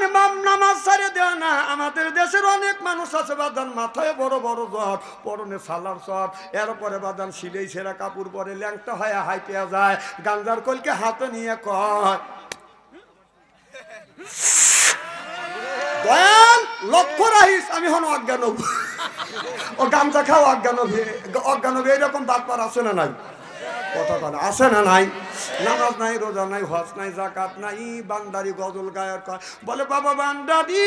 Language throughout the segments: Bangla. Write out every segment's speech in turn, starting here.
বাদান মাম নামাজ সারে দেয় না। আমাদের দেশের অনেক মানুষ আছে, বাদান মাথায় বড় বড় জ্বর পরনে সালার সর এরপরে বাদান সিলেই সেরা কাপড় পরে ল্যাংটা হয়ে হাইপিয়া যায়, গাঞ্জার কলকে হাতে নিয়ে কয়। লক্ষ্য রাহিস আমি হন অজ্ঞান হব। ও গামছা খাও অজ্ঞান হবে অজ্ঞান হবে এরকম বাটপার আছে না নাই? কথা কথা আছে না নাই নামাজ নাই, রোজা নাই, হজ নাই জাকাত নাই বান্দারি গজল গায়ক। বলে, বাবা বান্দারি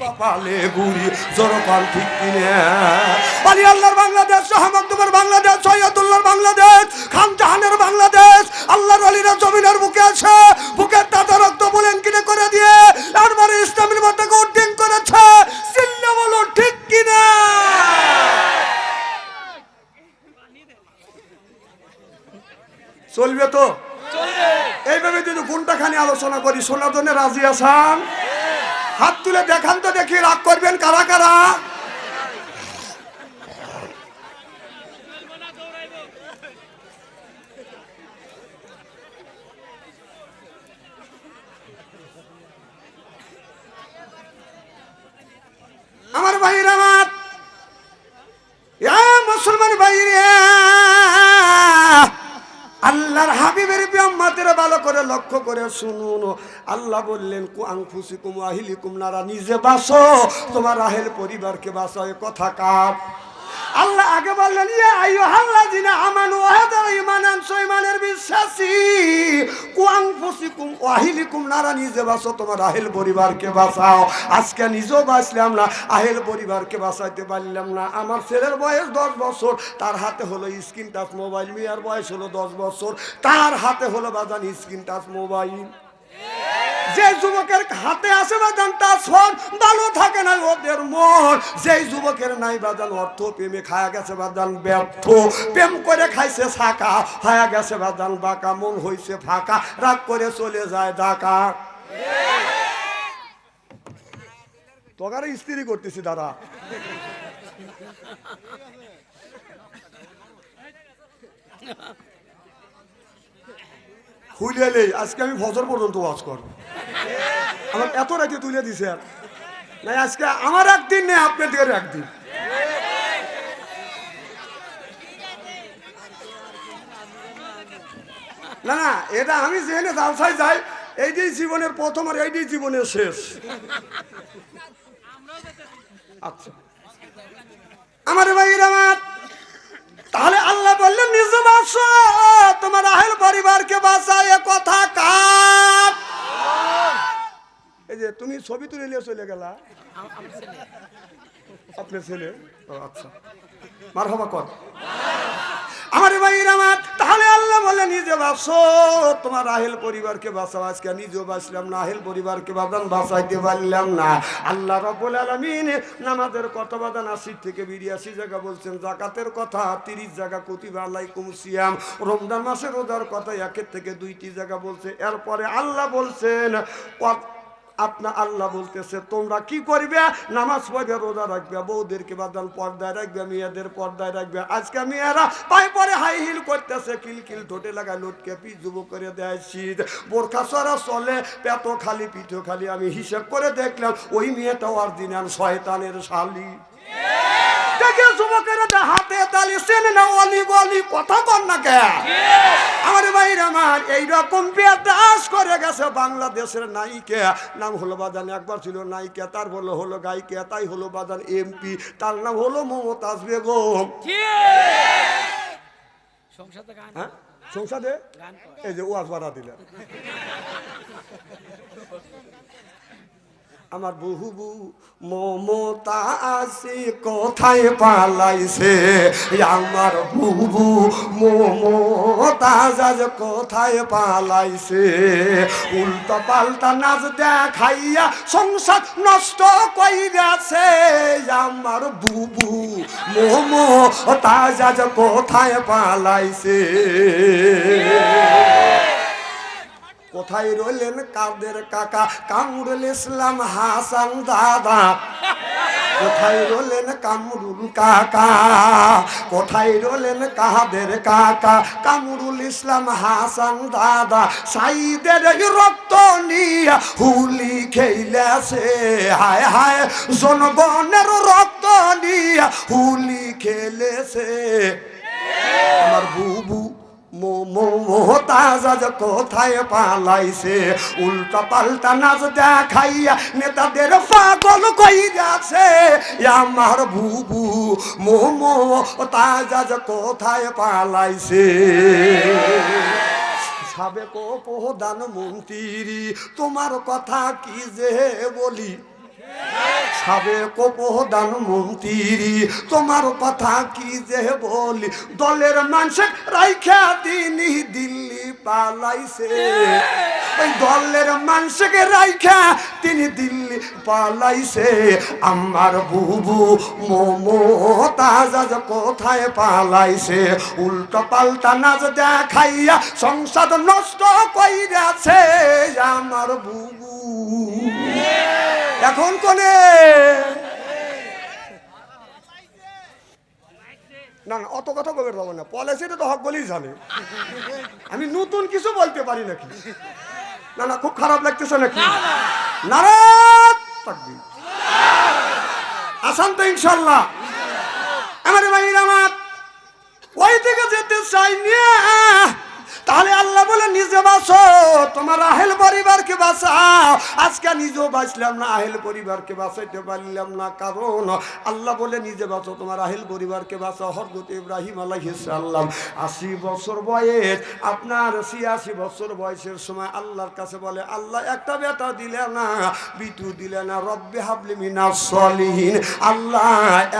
কপালে গুড়ি জোর ঠিক কিনে। আলী আল্লাহর বাংলাদেশ শাহমাকদুমের বাংলাদেশ সৈয়দুল্লাহর বাংলাদেশ খান জাহানের বাংলাদেশ আল্লাহর আলীরা জমিনের বুকে আছে বুকের তাজা রক্ত বলেন কিনে করে দিয়ে তারপরে ইসলামের মধ্যে উদ্দিন করেছে। চিল্লা বলো ঠিক কিনা? চলবে তো? এইভাবে যদি কোনটা খানি আলোচনা করি শোনার জন্য রাজি আসান হাত তুলে দেখান তো দেখি রাগ করবেন কারা কারা আমার ভাইয়ের আমার এ মুসলমান ভাইরে আল্লাহর হাবিবের ব্যাম্মাদের ভালো করে লক্ষ্য করে শুনুন। আল্লাহ বললেন, কু আংফুসি কুম আহিলি কুম নারা, নিজে বাসো। তোমার আহেল পরিবারকে বাসো এ কথা কাপ আল্লাহ আগে বললেন ইয়ে আইয়ো হাল্লা জিনা আমানু ওয়াহাদার ইমানান সৈমানের বিশ্বাসী। কুয়াং ফুসিকুম ওয়াহিলিকুম নারা, নিজে বাঁচো, তোমার আহিল পরিবারকে বাঁচাও। আজকে নিজেও বাঁচলাম না, আহিল পরিবারকে বাঁচাইতে পারলাম না। আমার ছেলের বয়স দশ বছর, তার হাতে হলো স্ক্রিন টাচ মোবাইল, মিয়ার বয়স হলো দশ বছর, তার হাতে হলো বাজান স্ক্রিন টাচ মোবাইল। যে যুবকের হাতে আসে বাজান তার ফোন ভালো থাকে না ওদের মন। যেই যুবকের নাই বাজান অর্থ প্রেমে খায়া গেছে বাজান ব্যর্থ। প্রেম করে খাইছে ছাকা হয়ে গেছে বাজান বাঁকা, মন হইছে ফাঁকা। রাগ করে চলে যায় ঢাকা তোকারে স্ত্রী করতেছি, দাদা। হুলিয়ালে আজকে আমি ফজর পর্যন্ত ওয়াজ করব। আমার এত রাতে তুলে দিছে আর। না আজকে আমার একদিন নেই, আপনাদের একদিন। না না, এটা আমি যেখানে জালসায় যাই এইটাই জীবনের প্রথম আর এইটাই জীবনের শেষ। আচ্ছা। আমার ভাইয়ের আমার তাহলে আল্লাহ বললেন, নিজে বাসো তোমার আহেল পরিবারকে বাঁচায় কথা কাপ এই যে তুমি ছবি তুলে নিয়ে চলে গেলা। আপনার ছেলে? আচ্ছা। মার হবা কর। আমার ভাই আল্লাহ বলে নিজে বাঁচো তোমার আহেল পরিবারকে বাঁচাও। আজকে নিজেও বাঁচলাম না আহেল পরিবারকে বাদান বাঁচাইতে পারলাম না। আল্লাহ রবুল আলমিন নামাজের কথা বাদান আশি থেকে বিরিয়াশি জায়গা বলছেন জাকাতের কথা তিরিশ জায়গা কুতিবা আলাইকুম সিয়াম। রমজান মাসের রোজার কথা একের থেকে দুইটি জায়গা বলছে। এরপরে আল্লাহ বলছেন কত- আপনা আল্লাহ বলতেছে, তোমরা কি করবে? নামাজ পড়বে, রোজা রাখবে, বউদেরকে বাদাল পর্দায় রাখবে, মেয়েদের পর্দায় রাখবে। আজকে মেয়েরা পায়ে পরে হাই হিল করতেছে কিলকিল কিল ঠোঁটে লাগায় লোটকে পিস যুব করে দেয় শীত। বোরখা সরা চলে পেতো খালি পিঠো খালি। আমি হিসেব করে দেখলাম, ওই মেয়েটাও আর দিন শয়তানের শালি। যুবকের হাতে তালি চেনে না অলি গলি কথা কর না কে? আমার ভাইর আমার এইরকম দাস করে গেছে বাংলাদেশের নায়িকা। নাম হলো বাজান একবার ছিল নায়িকা তার বলো হলো গায়িকা তাই হলো বাজান এমপি তার নাম হলো মমতাজ বেগম। গান হ্যাঁ? সংসদে? এই যে ওয়াজ বাড়া দিলেন। আমার বহুবু মমতা আছে কোথায় পালাইছে। আমার বুবু মমতা আজ কোথায় পালাইছে। উল্টো পাল্টা নাচ দেখাইয়া সংসার নষ্ট কইরাছে। আমার বুবু মোমো তাজ আজ কোথায় পালাইছে। কোথায় রইলেন কাদের কাকা? কামরুল ইসলাম হাসান দাদা। কোথায় রইলেন কামরুল কাকা? কোথায় রইলেন কাদের কাকা? কামরুল ইসলাম হাসান দাদা, সাইদের রক্ত নিয়া হুলি খেলেছে। হায় হায়, জনগণের রক্ত নিয়া হুলি খেলেছে। মোহতাজ কোথায় পালাইছে, উল্টা পাল্টা নাচ দেখাইয়া নেতাদের পাগল কইরাছে। আমার বুবু মোমো তাজ কোথায় পালাইছে? সাবেক প্রধান মন্ত্রী, তোমার কথা কি যে বলি? সাবেক প্রধান মন্ত্রী, তোমার কথা কি যে বলি? দলের মানুষ রাইখা তিনি দিল্লি পালাইছে। ওই দলের মানুষকে রাইখা তিনি দিল্লি পালাইছে। আমার বুবু মোমো তাজাজ কোথায় পালাইছে? উল্টো পাল্টা নাচ দেখাইয়া সংসার নষ্ট কইরাছে আমার বুবু। এখন কোনে? না না অত কথা বলতে পারব না। পলিসিটা তো হক বলেই জানে। আমি নতুন কিছু বলতে পারি নাকি? না না খুব খারাপ লাগতেছে নাকি? তাকবীর। আসান তো ইনশাল্লাহ আমার ভাই আমার ওই থেকে যেতে চাই না তাহলে আল্লাহ বলে, নিজে বাঁচো, তোমার আহেল পরিবারকে বাঁচাও। আজকে নিজেও বাঁচলাম না, আহেল পরিবারকে বাঁচাইতে পারলাম না, কারণ আল্লাহ বলে, নিজে বাঁচো, তোমার আহেল পরিবারকে বাঁচাও। হরগত ইব্রাহিম আলাইসাল্লাম আশি বছর বয়স, আপনার ছিয়াশি বছর বয়সের সময় আল্লাহর কাছে বলে, আল্লাহ একটা বেটা দিলে না বিটু দিলে না, রব্বে হাবলি মিনা সলিহীন, আল্লাহ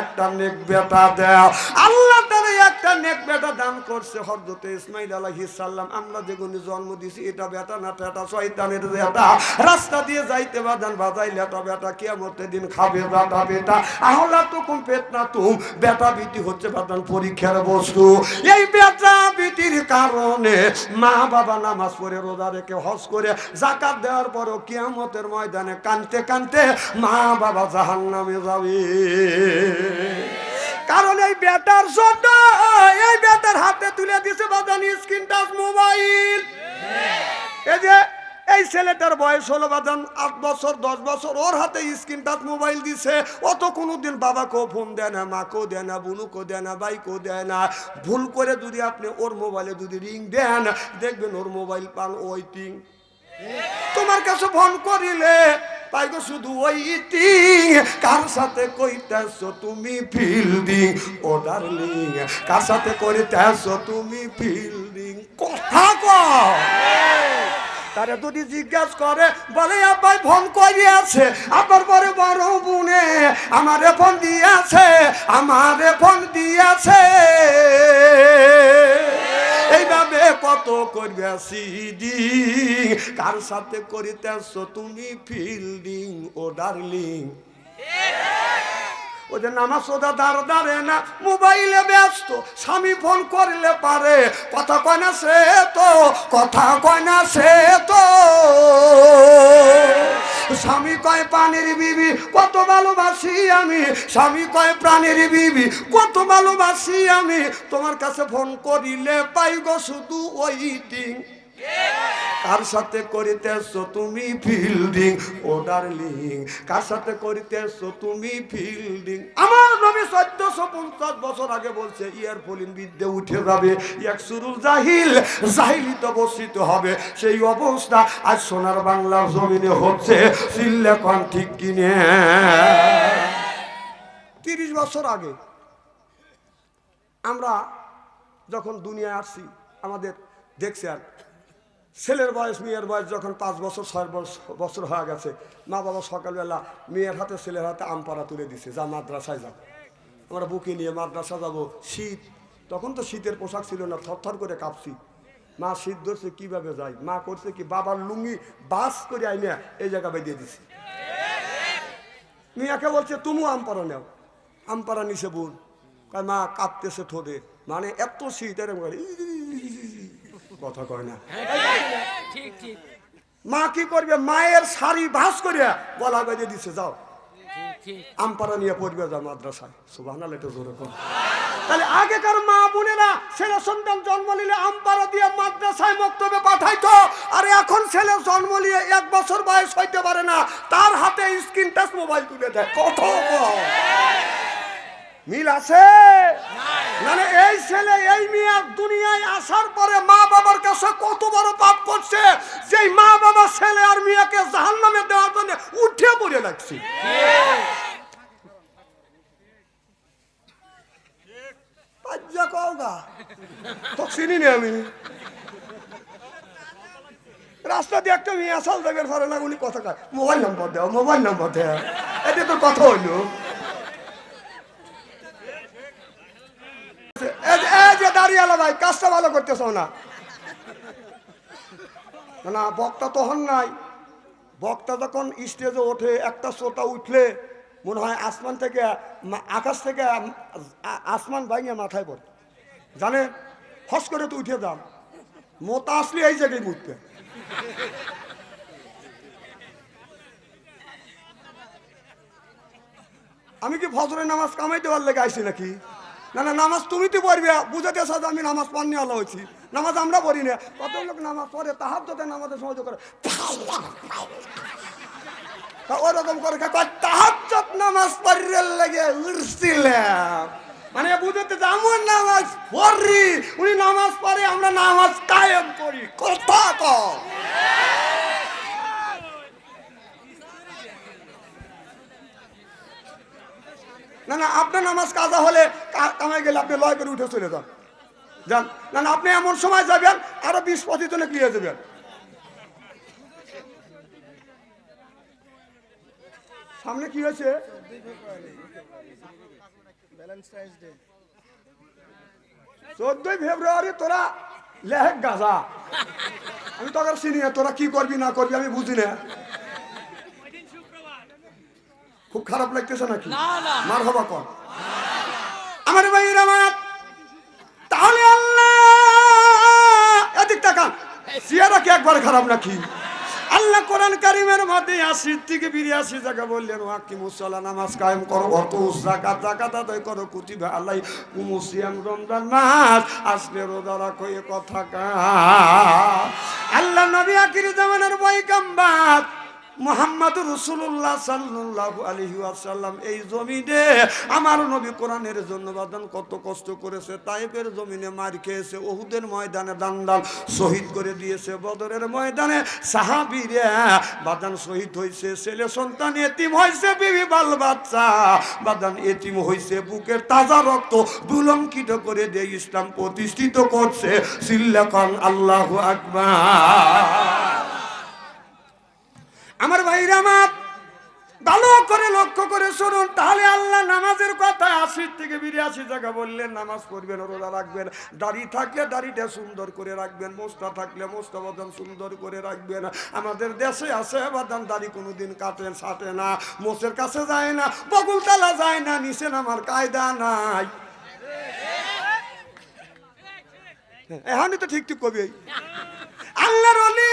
একটা নেক বেটা দাও। আল্লাহ তার একটা নেক বেটা দান করছে হরদতে ইসমাইল আলাইহিস সালাম আমরা যেগুলো জন্ম দিছি এটা বেটা না টেটা শয়তানের বেটা রাস্তা দিয়ে যাইতে বাদান বাজাইলে এটা বেটা কিয়ামতের দিন খাবে বেটা বেটা। আহলা তো কুম পেট না তুম বেটা বিটি হচ্ছে বাদান পরীক্ষার বস্তু। এই বেটা বিটির কারণে মা বাবা নামাজ পড়ে, রোজা রেখে হজ করে জাকাত দেওয়ার পরও কিয়ামতের ময়দানে কানতে কানতে মা বাবা জাহান নামে যাবে। কারণ এই বেটার জন্য, এই বেটার হাতে তুলে দিছে বাদানি স্ক্রিন টাচ মোবাইল এই যে, এই ছেলেটার বয়স হলো বাদান আট বছর, দশ বছর, ওর হাতে স্ক্রিন টাচ মোবাইল দিছে। ও তো কোনোদিন বাবাকেও ফোন দেয় না, মাকেও দেয় না, বুনুকেও দেয় না বাইকেও দেয় না। ভুল করে যদি আপনি ওর মোবাইলে যদি রিং দেন, দেখবেন ওর মোবাইল পান ওইটিং তোমার কাছে ফোন করিলে পাইগো শুধু ওইটিং কার সাথে কইতেছ তুমি ফিল্ডিং? ও ডার্লিং, কার সাথে করিতেছ তুমি ফিল্ডিং? কথা কও। তারা যদি জিজ্ঞাসা করে, বলে, আব্বাই, ফোন করিয়াছে। আবার পরে বড় বুনে আমারে ফোন দিয়েছে, আমারে ফোন দিয়েছে। কত করবে সিডিং কার সাথে করিতেছ তুমি ফিল্ডিং ও ডার্লিং ওদের নামাজ ওদা দাঁড় দাঁড়ে না, মোবাইলে ব্যস্ত, স্বামী ফোন করলে পারে, কথা কয় না সে তো, কথা কয় না সে তো। স্বামী কয় পানির বিবি, কত ভালোবাসি আমি। স্বামী কয়, প্রাণের বিবি, কত ভালোবাসি আমি। তোমার কাছে ফোন করিলে পাই গো শুধু ওই ওইটিং কার সাথে করিতেছো তুমি ফিল্ডিং ও ডার্লিং কার সাথে করিতেছো তুমি ফিল্ডিং আমার নবী চোদ্দশো পঞ্চাশ বছর আগে বলছে, ইয়ার ফলিন বিদ্যে উঠে যাবে, এক সুরুল জাহিল, জাহিলিত বসিত হবে। সেই অবস্থা আজ সোনার বাংলার জমিনে হচ্ছে। চিল্লে কন ঠিক কিনে। তিরিশ বছর আগে আমরা যখন দুনিয়ায় আসছি, আমাদের দেখছি আর ছেলের বয়স, মেয়ের বয়স যখন পাঁচ বছর, ছয় বছর হয়ে গেছে, মা বাবা সকালবেলা মেয়ের হাতে, ছেলের হাতে আম পাড়া তুলে দিছে, যা মাদ্রাসায় যাও আমরা বুকে নিয়ে মাদ্রাসা যাব, শীত। তখন তো শীতের পোশাক ছিল না, থরথর করে কাঁপছি। মা শীত ধরছে, কীভাবে যায় মা করছে কি, বাবার লুঙ্গি বাস করে আইনে, এই জায়গা বেঁধে দিছে। মিয়াকে বলছে, তুমি আম পাড়া নেও। আম পাড়া নিছে বোন। মা কাঁপতেছে ঠোঁটে। মানে এত শীত, এরকম কথা কয় না। ঠিক ঠিক। মা কি করবে? মায়ের শাড়ি ভাস করিয়া গলা বেঁধে দিছে যাও। ঠিক নিয়ে পড়বে যা মাদ্রাসায়। সুবাহ একটু জোরে কর। তাহলে আগেকার মা বোনেরা ছেলে সন্তান জন্ম নিলে আমপাড়া দিয়ে মাদ্রাসায় বক্তব্যে পাঠাইতো আর এখন ছেলে জন্ম নিয়ে এক বছর বয়স হইতে পারে না তার হাতে স্ক্রিন টাচ মোবাইল তুলে দেয়। কত মিল আছে? মানে এই ছেলে, এই মেয়ে দুনিয়ায় আসার পরে মা বাবার কাছে কত বড় পাপ করছে, যেই মা বাবা ছেলে আর মেয়েকে জাহান নামে দেওয়ার জন্য উঠে পড়ে লাগছে। আমি। রাস্তা দিয়ে একটা মেয়ে আসাল দেবের পারে না কথা কয়, মোবাইল নম্বর দেও, মোবাইল নম্বর দেও। এটা তো কথা হইল। এই যে- করতেছ না। না, বক্তা তো হন নাই। বক্তা যখন স্টেজে ওঠে একটা শ্রোতা উঠলে মনে হয় আসমান থেকে আকাশ থেকে আসমান ভাঙিয়ে মাথায় পড়ে। জানে? ফস করে তো উঠে যান মোতা আসলে এই জায়গায় মুখতে আমি কি ফজরের নামাজ কামাইতে পারলে গাইছি নাকি? না না, নামাজ তুমি তো পড়বে। বুঝাতে যে আমি নামাজ পাননি আলো হয়েছি। নামাজ আমরা পড়ি না। কত লোক নামাজ পড়ে তাহার যাতে নামাজের সহযোগ করে। তা ওরকম করে তাহার নামাজ পড়িয়ে লেগে উঠছিলাম মানে বুঝতে আমার নামাজ পড়ি, উনি নামাজ পড়ে, আমরা নামাজ কায়েম করি। কথা কম না না, আপনার নামাজ কাজা হলে কা- কামাই গেলে আপনি লয় করে উঠে চলে যান। যান। না আপনি এমন সময় যাবেন আরও বিশ পঁচিশ জনে ক্লিয়ার যাবেন। সামনে কি হয়েছে? চোদ্দই ফেব্রুয়ারি তোরা লেহেক গাজা। আমি তোকে চিনি তোরা কি করবি না করবি আমি বুঝি না। খুব খারাপ লাগতেছে নাকি। মার হবা কর আমার ভাইয়ের আমার। তাহলে আল্লাহ, এদিক তাকান। সিয়ারা কি একবার খারাপ নাকি? আল্লাহ কোরআন কারিমের মধ্যে আশি থেকে বিরিয়াশি জায়গা বললেন ওয়াকি মুসল্লা নামাজ কায়েম করো, অত জাকাত জাকাত আদায় করো, কুতিবা আল্লাহ কুমুসিয়াম রমজান মাস, আসলে রোজা রাখো কথা কা আল্লাহ নবী আকির জামানের মোহাম্মদ রসুল্লাহ সাল্লাহ আলহি আসাল্লাম এই জমিনে আমার নবী কোরআনের জন্য বাদান কত কষ্ট করেছে তাইপের জমিনে মার খেয়েছে ওহুদের ময়দানে দান দান শহীদ করে দিয়েছে, বদরের ময়দানে সাহাবিরে বাদান শহীদ হয়েছে ছেলে সন্তান এতিম হয়েছে বিবি বাল বাচ্চা বাদান এতিম হয়েছে বুকের তাজা রক্ত বুলঙ্কিত করে দিয়ে ইসলাম প্রতিষ্ঠিত করছে। সিল্লাকান আল্লাহ আকবার। আমার ভাইরা আমার ভালো করে লক্ষ্য করে শুনুন তাহলে আল্লাহ নামাজের কথা আশির থেকে বিরাশি জায়গা বললেন নামাজ পড়বেন রোজা রাখবেন দাড়ি থাকলে দাড়িটা সুন্দর করে রাখবেন মোস্তা থাকলে মোস্তা বাদান সুন্দর করে রাখবেন আমাদের দেশে আছে বাদান দাড়ি কোনোদিন কাটে সাটে না মোষের কাছে যায় না বগুলতলা যায় না নিচে আমার কায়দা নাই এখানে তো ঠিক ঠিক কবি আল্লাহর অলি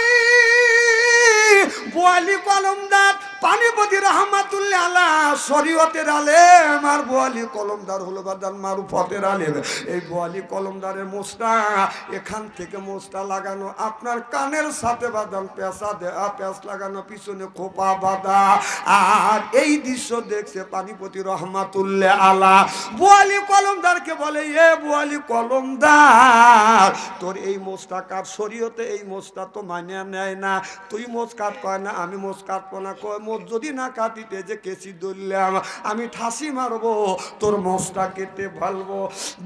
বোয়ালি কলমদার, পানিপতি রহমাতুল্লাহ আলা শরীয়তের আলেম, আর বোয়ালি কলমদার হলো বাদান মারুফতের আলেম। এই বোয়ালি কলমদারের মোস্তা এখান থেকে মোস্তা লাগানো, আপনার কানের সাথে বাদান পেঁচা দেয়া পেঁচ লাগানো, পিছনে খোপা বাঁধা। আর এই দৃশ্য দেখছে পানিপতি রহমাতুল্লাহ আলা বোয়ালি কলমদারকে বলে, এ বোয়ালি কলমদার, তোর এই মোস্তা কাট শরীয়তে এই মোস্তা তো মানে নেয় না। তুই কাট কয়, না, আমি মোজ কাটবো না। কয় মোচ যদি না কাটিতে যে কেসি ধরলাম আমি ঠাসি মারবো, তোর মোষটা কেটে ফেলব।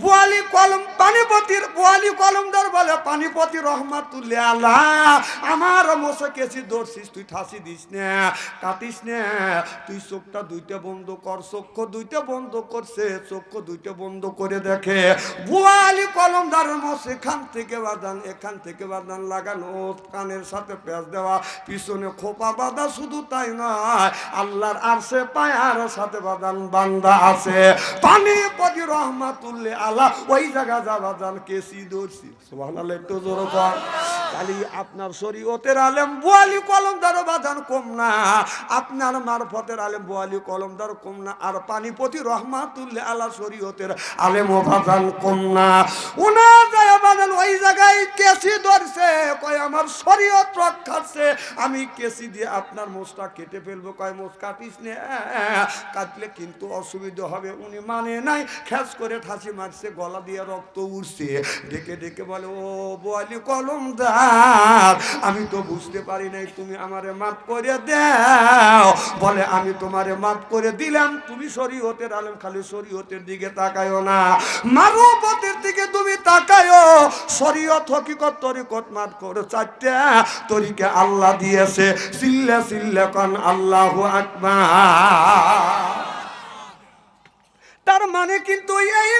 বোয়ালি কলম, পানিপতির বোয়ালি কলমদার বলে, পানিপতি রহমাতুল্লাহ আল্লাহ আমার মোষে কেসি ধরছিস, তুই ঠাসি দিস না, কাটিস না। তুই চোখটা দুইটা বন্ধ কর চক্ষু দুইটা বন্ধ করছে চক্ষু দুইটা বন্ধ করে দেখে। বোয়ালি কলমদার মোষ এখান থেকে বাদান, এখান থেকে বাদান লাগানো, কানের সাথে পেঁয়াজ দেওয়া, পিছনে খোপা বাঁধা শুধু তাই নয়, আল্লাহর আরশে পায়ার সাথে বাদান বান্দা আছে। পানি পদি রহমাতুল্লে আল্লাহ ওই জায়গা যা বাদান কেসি ধরছি সুবহানাল্লাহ, একটু জোর কর খালি আপনার শরীয়তের আলেম বোয়ালি কলমদার বাদান কম না, আপনার মারফতের আলেম বোয়ালি কলমদার কম না, আর পানিপতি আল্লাহ শরীয়তের আলেম ও বাদান কম না। উনা যায় বাদান ওই জায়গায় কেসি ধরছে। কয়, আমার শরীয়ত রক্ষাচ্ছে আমি কেসি দিয়ে আপনার মোষটা কেটে ফেলব। কয়, মোষ কাটিস নে। কাটলে কিন্তু অসুবিধা হবে। উনি মানে নাই খ্যাস করে ঠাসি মারছে, গলা দিয়ে রক্ত উঠছে ডেকে ডেকে বলে, ও বোয়ালি কলমদার, আমি তো বুঝতে পারি নাই, তুমি আমারে মাফ করে দাও। বলে, আমি তোমারে মাফ করে দিলাম, তুমি শরীয়তের আলেম, খালি শরীয়তের দিকে তাকায়ও না। মানবতের দিকে তুমি তাকায়ও শরীয়ত হকিকত তরিকত মাত করে, চারটে তরিকে আল্লাহ দিয়েছে। সিল্লে সিল্লে কন আল্লাহ আকবার। তার মানে কিন্তু এই